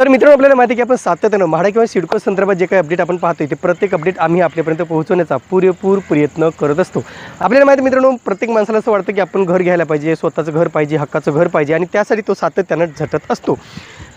तर मित्रांनो आपल्याला माहिती आहे की आपण सातत्यानं म्हाडा किंवा सिडको संदर्भात जे काही अपडेट आपण पाहतोय ते प्रत्येक अपडेट आम्ही आपल्यापर्यंत पोहोचवण्याचा पुरेपूर प्रयत्न करत असतो. आपल्याला माहिती मित्रांनो प्रत्येक माणसाला असं वाटतं की आपण घर घ्यायला पाहिजे स्वतःचं घर पाहिजे हक्काचं घर पाहिजे आणि त्यासाठी तो सातत्यानं झटत असतो.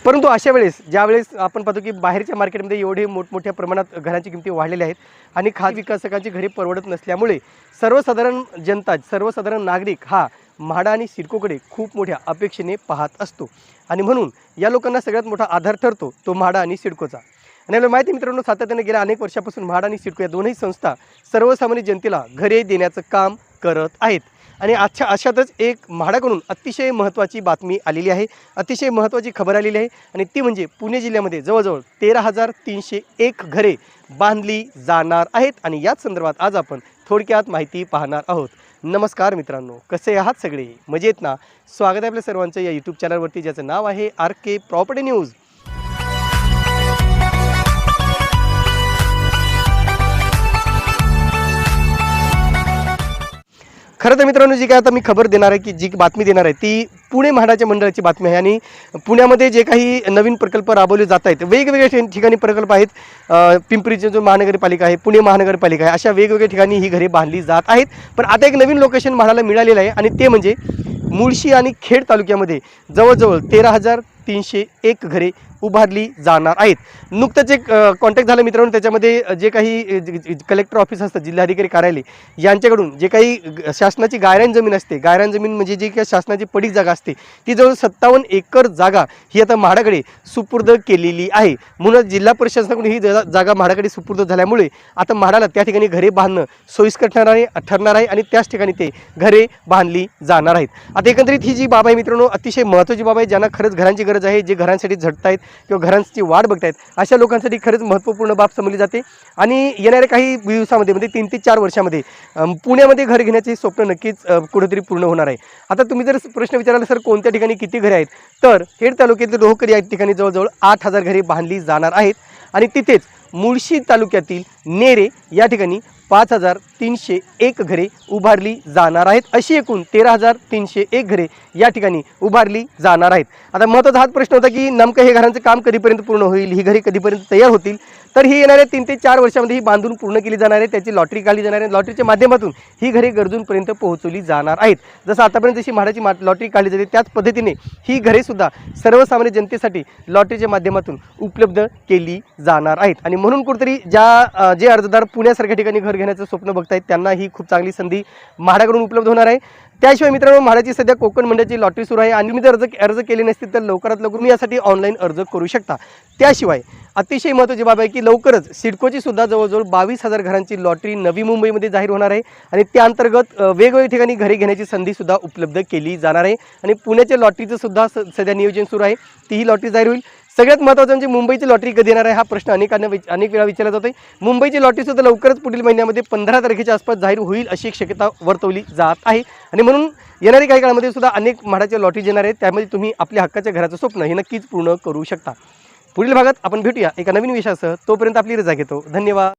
परंतु अशा वेळेस ज्यावेळेस आपण पाहतो की बाहेरच्या मार्केटमध्ये एवढे मोठमोठ्या प्रमाणात घरांची किमती वाढलेल्या आहेत आणि खास विकासकांची घरे परवडत नसल्यामुळे सर्वसाधारण जनता सर्वसाधारण नागरिक हा म्हाडा आणि सिडकोकडे खूप मोठ्या अपेक्षेने पाहत असतो. आणि म्हणून या लोकांना सगळ्यात मोठा आधार ठरतो तो म्हाडा आणि सिडकोचा. आणि आपल्याला माहिती आहे मित्रांनो सातत्याने गेल्या अनेक वर्षापासून म्हाडा आणि सिडको या दोन्ही संस्था सर्वसामान्य जनतेला घरे देण्याचं काम करत आहेत. आणि आजच्या अशातच एक म्हाडाकडून अतिशय महत्त्वाची बातमी आलेली आहे. अतिशय महत्त्वाची खबर आलेली आहे. आणि ती म्हणजे पुणे जिल्ह्यामध्ये जवळजवळ तेरा हजार तीनशे एक घरे बांधली जाणार आहेत. आणि याच संदर्भात आज आपण थोडक्यात माहिती पाहणार आहोत. नमस्कार मित्रांनो कसे आहात सगळे? मजेत ना? स्वागत आहे आपल्या सर्वांचं या यूट्यूब चॅनलवरती ज्याचं नाव आहे आर के प्रॉपर्टी न्यूज खरं तर मित्रांनो जी काय आता मी खबर देणार आहे की जी बातमी देणार आहे ती पुणे म्हाडाच्या मंडळाची बातमी आहे. आणि पुण्यामध्ये जे काही नवीन प्रकल्प राबवले जात आहेत वेगवेगळ्या ठि- ठिकाणी प्रकल्प आहेत. पिंपरीची जो महानगरपालिका आहे पुणे महानगरपालिका आहे अशा वेगवेगळ्या ठिकाणी ही घरे बांधली जात आहेत. पण आता एक नवीन लोकेशन म्हाडाला मिळालेलं आहे आणि ते म्हणजे मुळशी आणि खेड तालुक्यामध्ये जवळजवळ तेरा हजार तीनशे एक घरे उभारली जाणार आहेत. नुकतंच एक कॉन्टॅक्ट झालं मित्रांनो त्याच्यामध्ये जे काही कलेक्टर ऑफिस असतं जिल्हाधिकारी कार्यालय यांच्याकडून जे काही ग- शासनाची गायरान जमीन असते गायरान जमीन म्हणजे जी काही शासनाची पडीक जागा असते ती जवळ सत्तावन्न एकर जागा ही आता म्हाडाकडे सुपूर्द केलेली आहे. म्हणून जिल्हा प्रशासनाकडून ही जागा म्हाडाकडे सुपूर्द झाल्यामुळे आता म्हाडाला त्या ठिकाणी घरे बांधणं सोयीस्कर ठरणार आहे ठरणार आहे आणि त्याच ठिकाणी ते घरे बांधली जाणार आहेत. आता एकंदरीत ही जी बाब आहे मित्रांनो अतिशय महत्त्वाची बाब आहे ज्यांना खरंच घरांची गरज आहे जे घरांसाठी झटतायत किंवा घरांची वाट बघतायत अशा लोकांसाठी खरंच महत्त्वपूर्ण बाब समजली जाते. आणि येणाऱ्या काही दिवसामध्ये म्हणजे तीन ते चार वर्षामध्ये पुण्यामध्ये घर घेण्याचे स्वप्न नक्कीच कुठेतरी पूर्ण होणार आहे. आता तुम्ही जर प्रश्न विचाराल सर कोणत्या ठिकाणी किती घरे आहेत? तर खेड तालुक्यातील रोहकर या ठिकाणी जवळजवळ आठ हजार घरे बांधली जाणार आहेत. आणि तिथेच मुळशी तालुक्यातील नेरे या ठिकाणी पाच हजार तीनशे एक घरे उभारली जाणार आहेत. अशी एकूण तेरा हजार तीनशे एक घरे या ठिकाणी उभारली जाणार आहेत. आता महत्त्वाचा हाच प्रश्न होता की नेमकं हे घरांचं काम कधीपर्यंत पूर्ण होईल? ही घरे कधीपर्यंत तयार होतील? तर ही येणाऱ्या तीन ते चार वर्षामध्ये ही बांधून पूर्ण केली जाणार आहे. त्याची लॉटरी काढली जाणार आहे. लॉटरीच्या माध्यमातून ही घरे गरजूंपर्यंत पोहोचवली जाणार आहेत. जसं आतापर्यंत जशी म्हाडाची मा लॉटरी काढली जाते त्याच पद्धतीने ही घरेसुद्धा सर्वसामान्य जनतेसाठी लॉटरीच्या माध्यमातून उपलब्ध केली जाणार आहेत. आणि म्हणून कुठेतरी ज्या जे अर्जदार पुण्यासारख्या ठिकाणी घर घेण्याचं स्वप्न बघतायत त्यांना ही खूप चांगली संधी म्हाडाकडून उपलब्ध होणार आहे. त्याशिवाय मित्रांनो म्हाडाची सध्या कोकण मंडळाची लॉटरी सुरू आहे आणि तुम्ही जर अर्ज अर्ज केले नसतील तर लवकरात लवकर मी यासाठी ऑनलाईन अर्ज करू शकता. त्याशिवाय अतिशय महत्त्वाची बाब आहे की लवकरच सिडकोची सुद्धा जवळजवळ बावीस हजार घरांची लॉटरी नवी मुंबईमध्ये जाहीर होणार आहे आणि त्या अंतर्गत वेगवेगळ्या ठिकाणी घरे घेण्याची संधीसुद्धा उपलब्ध केली जाणार आहे. आणि पुण्याच्या लॉटरीचं सुद्धा सध्या नियोजन सुरू आहे. तीही लॉटरी जाहीर होईल. सगळ्यात महत्त्वाचं म्हणजे मुंबईची लॉटरी कधी येणार आहे हा प्रश्न अनेकांना अनेक वेळा विचारला जातोय. मुंबईची लॉटरी सुद्धा लवकरच पुढील महिन्यामध्ये पंधरा तारखेच्या आसपास जाहीर होईल अशी एक शक्यता वर्तवली जात आहे. आणि म्हणून येणाऱ्या काही काळामध्ये सुद्धा अनेक म्हाडाच्या लॉटरी येणार आहेत. त्यामध्ये तुम्ही आपल्या हक्काच्या घराचं स्वप्न हे नक्कीच पूर्ण करू शकता. पुढील भागात आपण भेटूया एका नवीन विषयासह. तोपर्यंत आपली रजा घेतो. धन्यवाद.